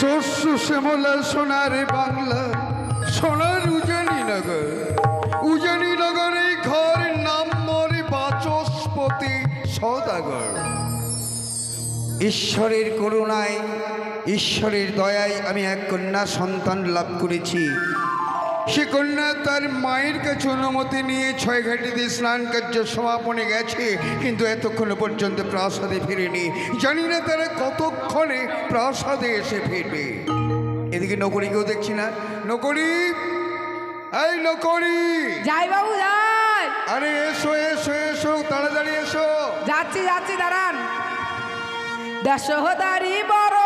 শস্য শ্যামলা, সোনার বাংলা, সোনার উজানি নগর। উজানি ঘর নাম মরে বাচস্পতি সদাগর। ঈশ্বরের করুণায়, ঈশ্বরের দয়ায় আমি এক কন্যা সন্তান লাভ করেছি। সে কন্যা তার মায়ের কাছে অনুমতি নিয়ে ছয় ঘাটিতে স্নান কার্য সমাপনে গেছে কিন্তু এতক্ষণ পর্যন্ত প্রাসাদে ফিরেনি। জানি না তারা কতক্ষণে প্রাসাদে এসে ফিরবে। এদিকে নকরিকেও দেখছি না। নকরি এই নকরি যাই বাবু যাই! আরে এসো এসো এসো তাড়াতাড়ি এসো। যাচ্ছি যাচ্ছি দাঁড়ান। দেশহদারি বড়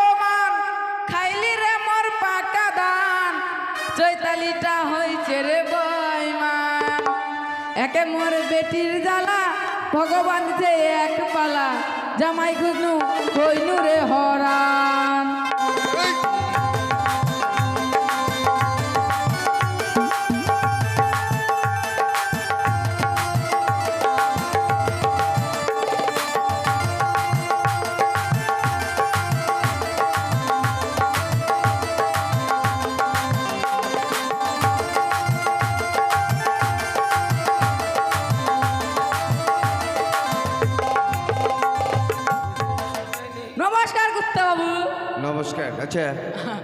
চৈতালিটা হয়েছে রে বইমান একে মোর বেটির জ্বালা, ভগবান যে এক পালা। জামাই খুঁজনু কইনু রে হরান বাবু নমস্কার। আচ্ছা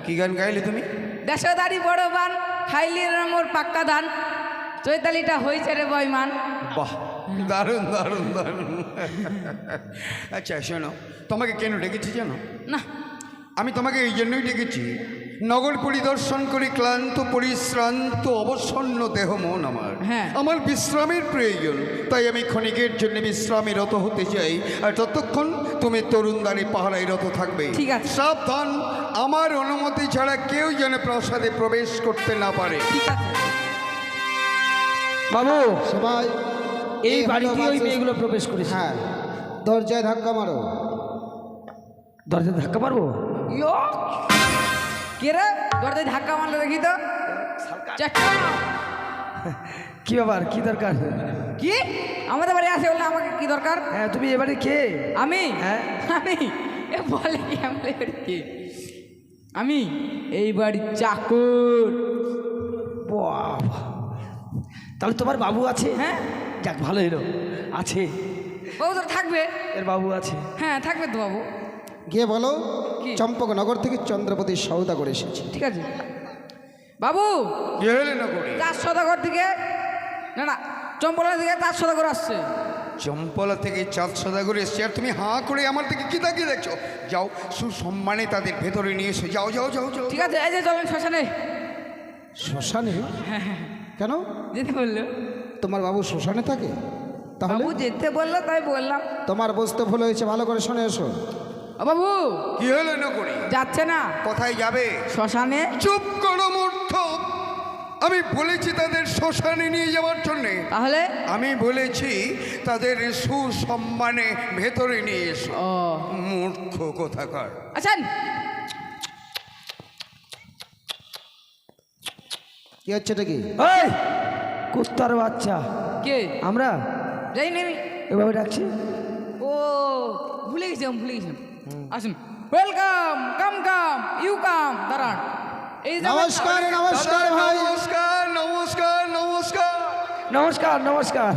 কি গান গাইলে তুমি? দেশদারি বড় বান খাইলি মোর পাক্কা ধান। চৈতালিটা হয়েছে রে বইমান বাহ দারুণ দারুণ দারুণ। আচ্ছা শোনো তোমাকে কেন ডেকেছি জানো? না। আমি তোমাকে এই জন্যই ডেকেছি নগর পরিদর্শন করে ক্লান্ত পরিশ্রান্ত অবসন্ন দেহ মন আমার। হ্যাঁ। আমার বিশ্রামের প্রয়োজন তাই আমি ক্ষণিকের জন্য বিশ্রামে রত হতে চাই। আর ততক্ষণ তুমি তরুণ তরুণদারি পাহারায় রত থাকবে। ঠিক আছে। সাবধান আমার অনুমতি ছাড়া কেউ যেন প্রাসাদে প্রবেশ করতে না পারে। ঠিক আছে। বাবু সবাই এই বাড়িতে ওই মেয়েগুলো প্রবেশ করেছে। হ্যাঁ দরজায় ধাক্কা মারো। দরজায় ধাক্কা মারবো? ইয়ো! কে রে দরজায় ধাক্কা মারলে দেখি তো। কি ব্যাপার? কি দরকার? কি? আমাদের বাড়ি আসে বললে আমাকে কি দরকার? হ্যাঁ তুমি এবারে কে? আমি? হ্যাঁ। আমি? এ বলে কি আমি বলি, কি? আমি? এই বাড়ির চাকর। বাবা। তাহলে তোমার বাবু আছে? হ্যাঁ। যাক ভালো এলো আছে। বাবু তোর থাকবে। এর বাবু আছে। হ্যাঁ থাকবে তো বাবু। গিয়ে বলো কি? চম্পকনগর থেকে চন্দ্রপতি সৌদা করে এসেছে। ঠিক আছে। বাবু! কি হলে না করি? চার সদাগর থেকে না না চম্পলা থেকে চার সদাগর আসছে। চম্পলা থেকে চাঁদ সদাগর এসছে আর তুমি হাঁ করে আমার থেকে কি তাকিয়ে দেখছ? যাও সুসম্মানে তাদের ভেতরে নিয়ে এসো। যাও যাও যাও যাও ঠিক আছে এই যে চলেন শ্মশানে। শ্মশানে? কেন? যেতে বলল। তোমার বাবু শ্মশানে থাকে? তাহলে? বাবু যেতে বলল তাই বললাম। তোমার বসতে ভুল হয়েছে ভালো করে শুনে এসো। ও বাবু। কি হলো না করি যাচ্ছে না। কোথায় যাবে? শ্মশানে। চুপ করো মূর্খ। আমি বলেছি তাদের শ্মশানে নিয়ে যাওয়ার জন্যে। তাহলে? আমি বলেছি তাদের সুসম্মানে ভেতরে নিয়ে এসো। মূর্খ কোথাকার। আছেন কি হচ্ছে এটা কি? এই! কুত্তার বাচ্চা। কে? আমরা? যাই নেমি এভাবে ডাকছি? ও ভুলে গেছিলাম ভুলে গেছিলাম আসুন। Welcome come come you come দাঁড়ান। এই নমস্কার নমস্কার ভাই। নমস্কার নমস্কার নমস্কার। নমস্কার নমস্কার।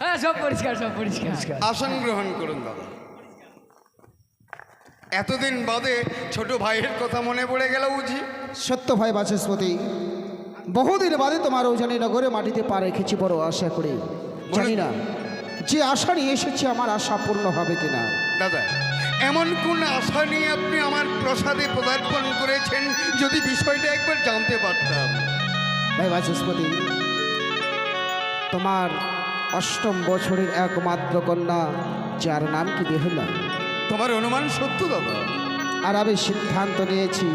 হ্যাঁ সব পরিষ্কার সব পরিষ্কার। আসন গ্রহণ করুন দাদা এতদিন বাদে ছোট ভাইয়ের কথা মনে পড়ে গেল বুঝি। সত্য ভাই বাচস্পতি বহুদিন বাদে তোমার ওজানি নগরে মাটিতে পা রেখেছি বড় আশা করে। জানি না যে আশা নিয়ে এসেছি আমার আশা পূর্ণ হবে কিনা। দাদা এমন কোন আশা নিয়ে আপনি আমার প্রসাদে পদার্পণ করেছেন যদি বিষয়টা একবার জানতে পারতাম? ভাই বাচস্পতি তোমার অষ্টম বছরের একমাত্র কন্যা যার নাম কি বেহুলা তোমার অনুমান সত্য দাদা। আর আমি সিদ্ধান্ত নিয়েছি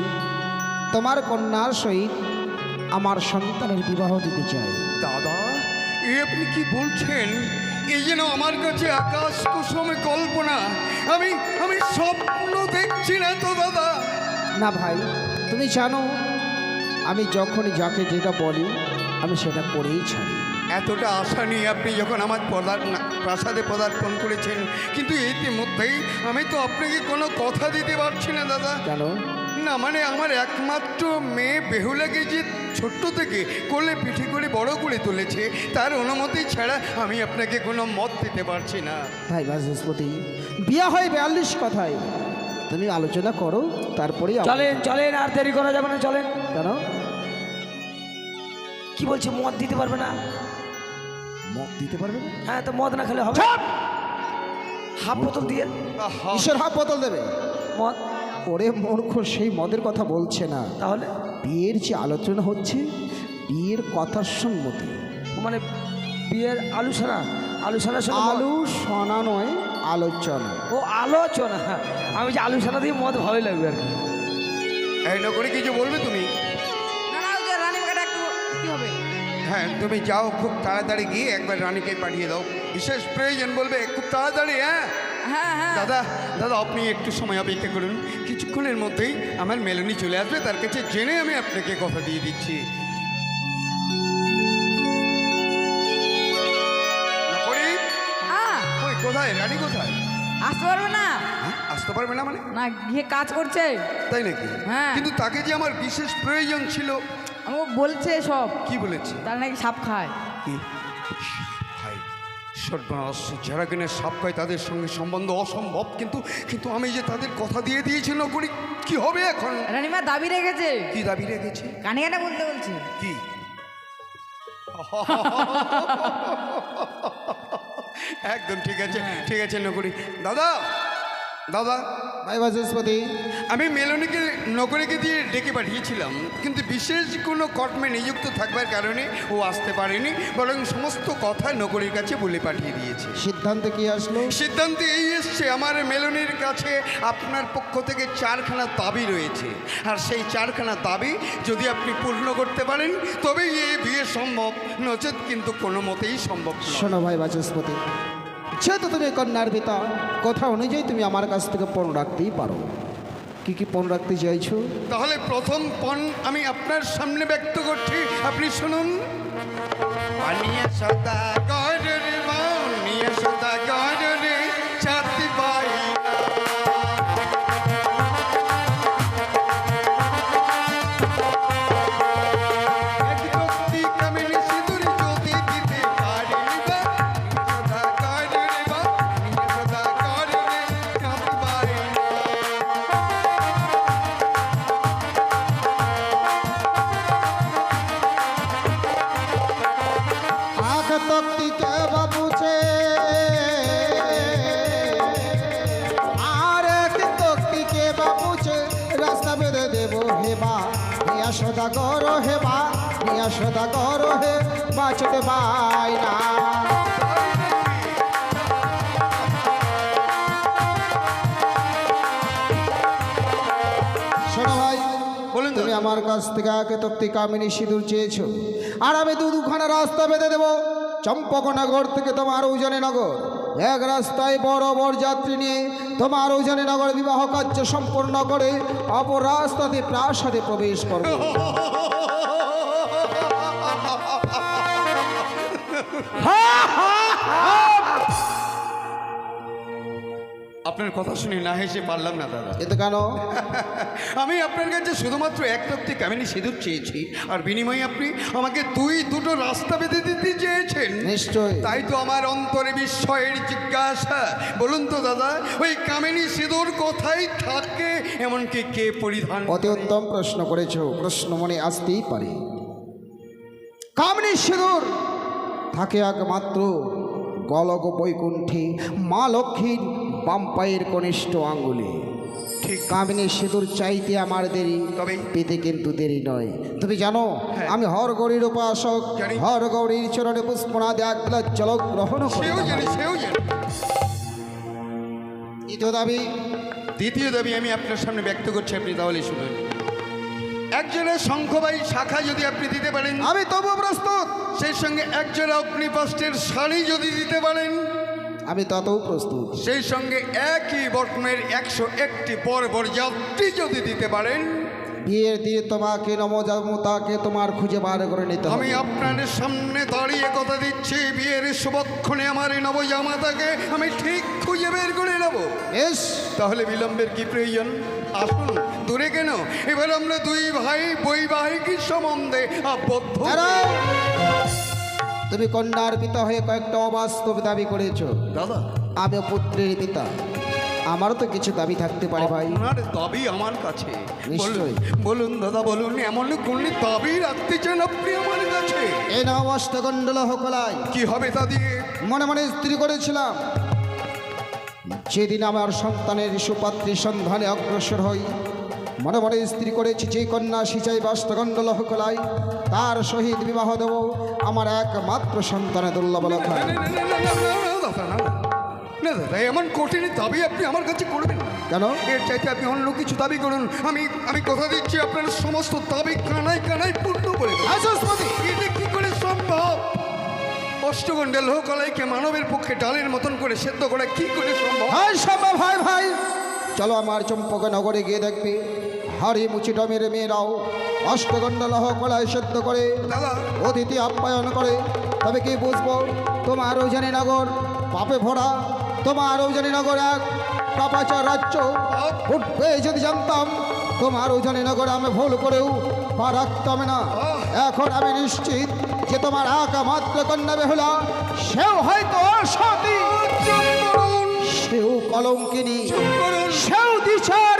তোমার কন্যার সহিত আমার সন্তানের বিবাহ দিতে চাই। দাদা এ আপনি কি বলছেন? এই যেন আমার কাছে আকাশ কুসুমে কল্পনা আমি আমি স্বপ্ন দেখছি না তো দাদা। না ভাই তুমি জানো আমি যখনই যাকে যেটা বলি আমি সেটা করেই ছাড়ি। এতটা আশা নিয়ে আপনি যখন আমার পদার প্রাসাদে পদার্পণ করেছেন কিন্তু ইতিমধ্যেই আমি তো আপনাকে কোনো কথা দিতে পারছি না দাদা। কেন? না মানে আমার একমাত্র মেয়ে বেহুলাকে যে ছোট্ট থেকে কোলে পিঠে করে বড় করে তুলেছে তার অনুমতি ছাড়া আমি আপনাকে কোনো মত দিতে পারছি না। ভাই বাচস্পতি বিয়া হয় বিয়াল্লিশ কথায়। তুমি আলোচনা করো তারপরে চলেন চলেন আর দেরি করা যাবে না চলেন। কেন? কি বলছে মদ দিতে পারবে না? মত দিতে পারবে না? হ্যাঁ তো মদ না খেলে হবে। হাফ বোতল দিয়ে। ঈশ্বর হাফ বোতল দেবে। মদ? ওরে মূর্খ সেই মদের কথা বলছে না। তাহলে? বিয়ের যে আলোচনা হচ্ছে বিয়ের কথার সম্মতি। মানে বিয়ের আলোচনা? সঙ্গে মদ- নয় আলোচনা। ও আলোচনা? আমি যে আলোচনা দিয়ে মদ ভালোই লাগবে আর কি। এই নকরে কিছু বলবে তুমি? না না ওই যে রানীমাকে একটু কি হবে? হ্যাঁ তুমি যাও খুব তাড়াতাড়ি গিয়ে একবার রানীকে পাঠিয়ে দাও। বিশেষ প্রয়োজন বলবে খুব তাড়াতাড়ি হ্যাঁ? দাদা দাদা আপনি একটু সময় অপেক্ষা করুন। কিছুক্ষণের মধ্যেই আমার মেলনি চলে আসবে তার কাছে জেনে আমি আপনাকে কথা দিয়ে দিচ্ছি। কোথায়? রানী কোথায়? আসতে পারবে না। হ্যাঁ, আসতে পারবে না মানে? না গিয়ে কাজ করছে। তাই নাকি? হ্যাঁ। কিন্তু তাকে যে আমার বিশেষ প্রয়োজন ছিল। আমাকে বলছে সব। কি বলেছে? তার নাকি সাপ খায়। কি সর্বনাশ যারা কিনে সাপ খায় তাদের সঙ্গে সম্বন্ধ অসম্ভব কিন্তু কিন্তু আমি যে তাদের কথা দিয়ে দিয়েছি নকরি কি হবে এখন? রানীমা দাবি রেখেছে। কি দাবি রেখেছে? কানে কানে বলতে বলছে। কি? একদম ঠিক আছে ঠিক আছে নকরি দাদা দাদা ভাই বাচস্পতি আমি মেলনিকে নগরীকে দিয়ে ডেকে পাঠিয়েছিলাম কিন্তু বিশেষ কোনো কর্মে নিযুক্ত থাকবার কারণে ও আসতে পারেনি বরং সমস্ত কথা নগরীর কাছে বলে পাঠিয়ে দিয়েছে। সিদ্ধান্ত কি আসলো? সিদ্ধান্ত এই এসছে আমার মেলনির কাছে আপনার পক্ষ থেকে চারখানা দাবি রয়েছে। আর সেই চারখানা দাবি যদি আপনি পূর্ণ করতে পারেন তবেই এই বিয়ে সম্ভব। নচেত কিন্তু কোনো মতেই সম্ভব শোনো ভাই বাচস্পতি যেহেতু তুমি কন্যার পিতা। কথা অনুযায়ী তুমি আমার কাছ থেকে পণ রাখতেই পারো। কি কি পণ রাখতে চাইছো? তাহলে প্রথম পণ আমি আপনার সামনে ব্যক্ত করছি। আপনি শুনুন। সদা মানিয়া সদা গরে সদা গর হেবা নিয়া সদা গর হে বাঁচতে পাই না। শোনো ভাই বলুন তুমি আমার কাছ থেকে আগে তক্তি কামিনী সিঁদুর চেয়েছো। আর আমি দু দুখানা রাস্তা বেঁধে দেবো। চম্পকনগর থেকে তোমার উজানি নগর। এক রাস্তায় বড় বড় যাত্রী নিয়ে তোমার উজানি নগর বিবাহ কার্য সম্পন্ন করে অপর রাস্তাতে প্রাসাদে প্রবেশ করব। আপনার কথা শুনে না হেসে পারলাম না দাদা। এতে কেন? আমি আপনার কাছে শুধুমাত্র এক তত্ত্বে কামিনী সিঁদুর চেয়েছি আর বিনিময়ে আপনি আমাকে দুই দুটো রাস্তা বেঁধে দিতে চেয়েছেন। নিশ্চয় তাই তো আমার অন্তরে বিস্ময়ের জিজ্ঞাসা। বলুন তো দাদা ওই কামিনী সিঁদুর কোথায় থাকে? এমনকি কে পরিধান অতি উত্তম প্রশ্ন করেছ। প্রশ্ন মনে আসতেই পারে। কামনি সিঁদুর থাকে একমাত্র গলক বৈকুণ্ঠে মা লক্ষ্মীর বাম পায়ের কনিষ্ঠ আঙ্গুলে। ঠিক। কামিনী সিঁদুর চাইতে আমার দেরি। তবে? পেতে কিন্তু দেরি নয়। তুমি জানো আমি হর গৌরীর উপাসক। হর গৌরীর চরণে পুষ্পনা দেখ চলক গ্রহণ দ্বিতীয় দাবি। দ্বিতীয় দাবি আমি আপনার সামনে ব্যক্ত করছি আপনি তাহলে শুনুন। একজনের শঙ্খবাই শাখা যদি আপনি দিতে পারেন আমি তবু প্রস্তুত। সেই সঙ্গে একজোড়া অগ্নিপাস্টের শাড়ি যদি দিতে পারেন আমি ততও প্রস্তুত। সেই সঙ্গে একই বর্ণের একশো একটি বড় বড় যাত্রী যদি দিতে পারেন বিয়ের দিনে তোমাকে নবজামতাকে তোমার খুঁজে বার করে নিতে আমি আপনার সামনে দাঁড়িয়ে কথা দিচ্ছি বিয়ের শুভক্ষণে আমার এই নবজামাতাকে আমি ঠিক খুঁজে বের করে নেব। বেশ। তাহলে বিলম্বের কি প্রয়োজন? আসুন দূরে কেন? এবার আমরা দুই ভাই বৈবাহিক সম্বন্ধে আবদ্ধ। তুমি কন্যার পিতা হয়ে কয়েকটা অবাস্তব দাবি করেছ। দাদা। আমি পুত্রের পিতা। আমারও তো কিছু দাবি থাকতে পারে ভাই। আপনার দাবি আমার কাছে। নিশ্চয়ই। বলুন- দাদা বলুন এমন কোন দাবি রাখতে চান আপনি আমার কাছে? এই নাও অষ্টগণ্ডল হকলায় কি হবে তা দিয়ে? মনে মনে স্ত্রী করেছিলাম। যেদিন আমার সন্তানের সুপাত্রী সন্ধানে অগ্রসর হই মনে মনে স্ত্রী করেছি যে কন্যা সিচাই বাস্তগণ্ডল হকলাই তার সহিত বিবাহ দেব আমার একমাত্র সন্তানের দুর্লভ লক্ষণ এমন কঠিন দাবি আপনি আমার কাছে করবেন কেন এর চাইতে আপনি অন্য কিছু দাবি করুন আমি আমি কথা দিচ্ছি আপনার সমস্ত দাবি কানাই কানাই পূর্ণ করে এটা কি করে সম্ভব অষ্টগণ্ডে লোহকলাইকে মানবের পক্ষে ডালের মতন করে সেদ্ধ করা কি করে সম্ভব ভাই সম্ভব ভাই ভাই চলো আমার চম্পক নগরে গিয়ে দেখবে হাড়ি মুচি ডমের মেয়েরাও অষ্টগণ্ডল কলায় সেদ্ধ করে অতিথি আপ্যায়ন করে। তবে কি বুঝব? তোমার ওজানি নগর পাপে ভরা। তোমার ওজানি নগর এক পাপাচার রাজ্য। উঠবে যদি জানতাম তোমার ওজানি নগরে আমি ভুল করেও পা রাখতাম না এখন আমি নিশ্চিত যে তোমার একমাত্র কন্যা বেহুলা সেও হয়তো সতী চুপ সেও কলঙ্কিনী। সেও দিশারিণী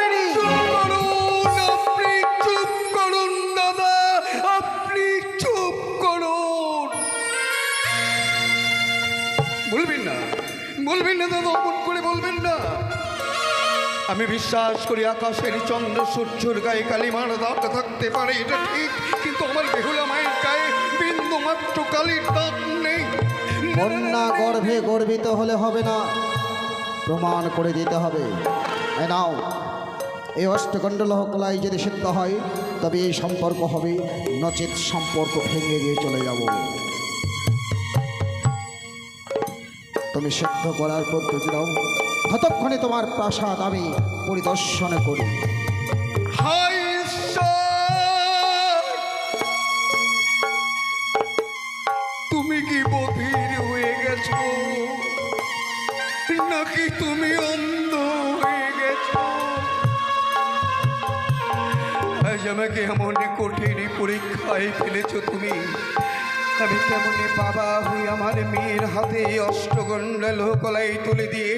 বলবেন না, দাদা অমন করে বলবেন না। আমি বিশ্বাস করি আকাশের চন্দ্র, সূর্যর গায়ে কালিমার দাগ থাকতে পারে, এটা ঠিক। কিন্তু আমার বেহুলা মায়ের গায়ে বিন্দু মাত্র কালির দাগ নেই। কন্যা গর্ভে গর্বিত হলে হবে না। প্রমাণ করে দিতে হবে। নাও। এই অষ্টকণ্ডল হকলাই যদি সিদ্ধ হয়, তবে এই সম্পর্ক হবে নচেত সম্পর্ক ভেঙে দিয়ে চলে যাব। তুমি সিদ্ধ করার পদ্ধতি দাও। ততক্ষণে তোমার প্রাসাদ আমি পরিদর্শন করি। তুমি কি বধির হয়ে গেছো? নাকি তুমি অন্ধ হয়ে গেছো? আজ আমাকে এমন কঠিন পরীক্ষায় ফেলেছ তুমি। আমি কেমন বাবা হয়ে আমার মেয়ের হাতে অষ্টগণ্ডা লোকলাই তুলে দিয়ে?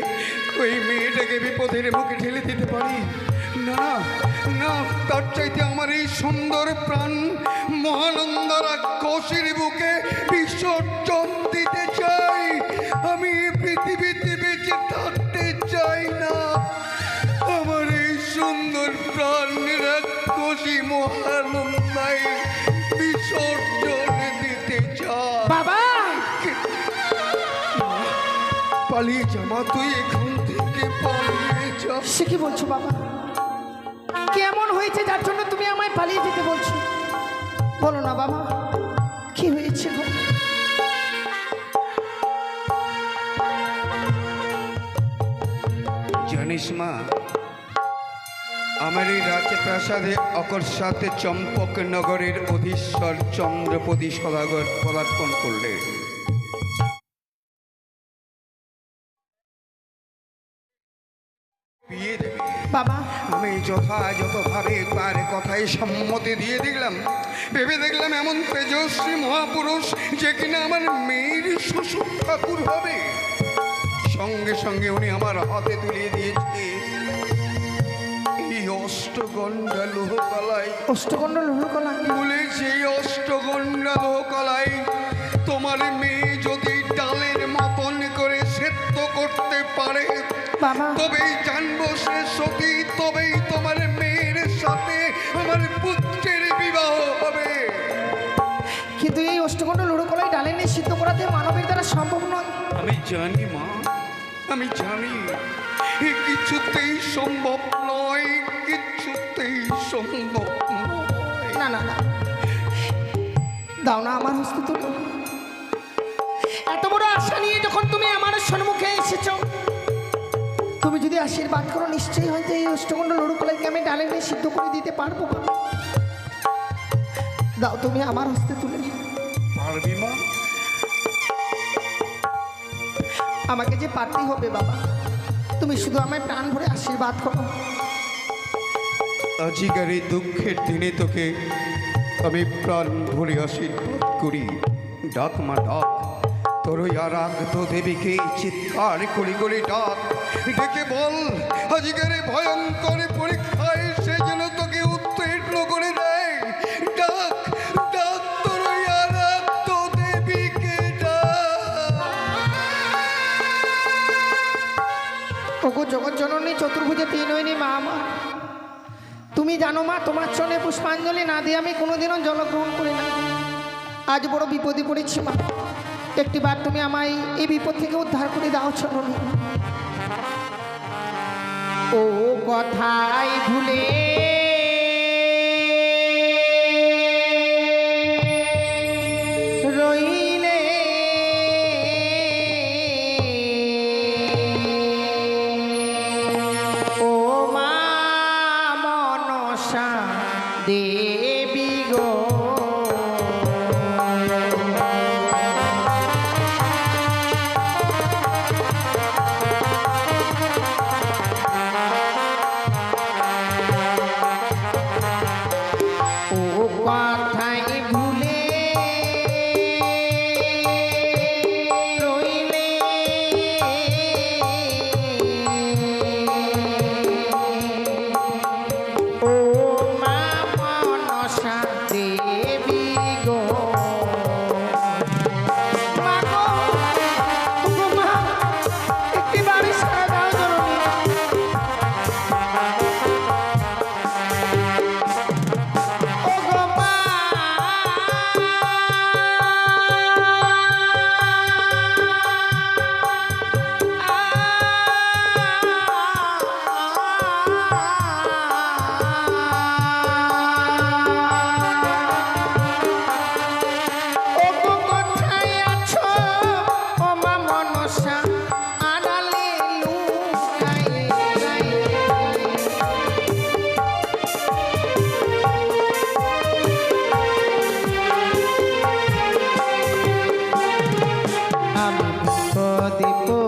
ওই মেয়েটাকে বিপদের মুখে ঠেলে দিতে পারি? না না, তার চাইতে আমার এই সুন্দর প্রাণ মহানন্দ রাক্ষসীর বুকে বিসর্জন দিতে চাই। আমি পৃথিবীতে বেঁচে থাকতে চাই না। আমার এই সুন্দর প্রাণ রাক্ষসী মহানন্দায় পালিয়ে তুই এখান থেকে পালিয়ে যা। সে কি বলছো বাবা? কেমন হয়েছে যার জন্য তুমি আমায় পালিয়ে যেতে বলছো? বলো না বাবা কি হয়েছে গো? জানিস মা আমার এই রাজপ্রাসাদে অকস্মাতে চম্পক নগরের অধীশ্বর চন্দ্রপতি সদাগর পদার্পণ করলে বিয়ে দেবে। বাবা। আমি যথাযথভাবে তার কথায় সম্মতি দিয়ে দেখলাম। ভেবে দেখলাম এমন তেজস্বী মহাপুরুষ যে কিনা আমার মেয়ের শ্বশুর ঠাকুর হবে। সঙ্গে সঙ্গে উনি আমার হাতে তুলিয়ে দিয়েছে। এই অষ্টগণ্ডা লোহকলায়। অষ্টকণ্ড লোহকলা? বলে সেই অষ্টগণ্ডা লোহকলায় তোমার মেয়ে যদি ডালের মতন করে সেদ্ধ করতে পারে তবেই জানব সে সতী তবেই তোমার মেয়ের সাথে আমার পুত্রের বিবাহ হবে। কিন্তু এই অষ্টকণ্ড লোহকলাই ডালে নিয়ে সিদ্ধ করাতে মানবের দ্বারা সম্ভব নয়। আমি জানি মা আমি জানি এ কিছুতেই সম্ভব নয় কিছুতেই সম্ভব নয়। না না না। দাও না আমার হস্তে তুলো। এত বড় আশা নিয়ে যখন তুমি আমার সম্মুখে এসেছ আশীর্বাদ করো নিশ্চয়ই হয়তো এই অষ্টকণ্ড লড়ুকলাইকে আমি ডালে নিয়ে সিদ্ধ করে দিতে পারব। দাও তুমি আমার হস্তে তুলে পারবি মা? আমাকে যে পারতেই হবে বাবা তুমি শুধু আমায় প্রাণ ভরে আশীর্বাদ করো। আজিকার এই দুঃখের দিনে তোকে আমি প্রাণ ভরে আশীর্বাদ করি। ডাক মা ডাক। তোর ওই তো দেবীকে চিৎকার করি করি ডাক। ডেকে বল, আজিকার ভয়ঙ্কর পরীক্ষায় সে যেন তোকে উত্তীর্ণ করে দেয়। ডাক ডাক, তোর ওই আর তো দেবীকে ডাক। জগৎ জননী চতুর্ভুজে তিন হয়নি মা আমার। তুমি জানো মা, তোমার চরণে পুষ্পাঞ্জলি না দিয়ে আমি কোনোদিনও জলগ্রহণ করি না। আজ বড় বিপদে পড়েছি মা। একটিবার তুমি আমায় এই বিপদ থেকে উদ্ধার করে দাও চরণী ও কথাই ভুলে দীপ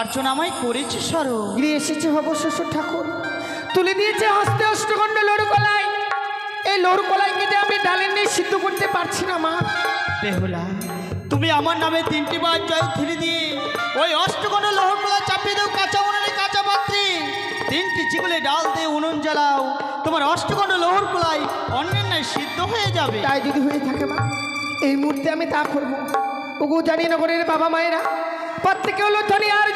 তার জন্য আমায় করেছি। সরো। গৃহে এসেছে শ্বশুর ঠাকুর। তুলে দিয়েছে হস্তে অষ্টখণ্ড লড়ু কলাই এই লড়ু কলাইকে যে আমি ডালের নিয়ে সিদ্ধ করতে পারছি না মা। বেহুলা তুমি আমার নামে তিনটি বার জয় ধীরে দিয়ে ওই অষ্টকোণ লোহরগুলা চাপিয়ে দাও কাঁচা উনুনে কাঁচা পাত্রে। তিনটি চিগুলে ডাল দিয়ে উনুন জ্বালাও। তোমার অষ্টকোণ লোহর কুলাই অন্যের ন্যায় সিদ্ধ হয়ে যাবে। তাই যদি হয়ে থাকে মা এই মুহূর্তে আমি তা করব। ওগো জানি নগরের বাবা মায়েরা প্রত্যেকে হলো ধ্বনি আর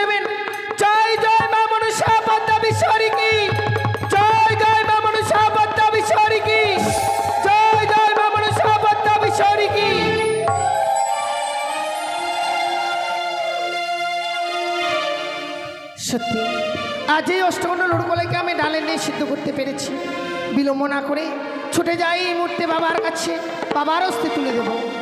দেবেন। জয় জয় কি? জয় জয় কি? জয় জয় সত্যি আজ এই আমি ডালে নিয়ে সিদ্ধ করতে পেরেছি। বিলম্ব না করে ছুটে যাই এই মুহূর্তে বাবার কাছে। বাবার অস্তে তুলে দেবো।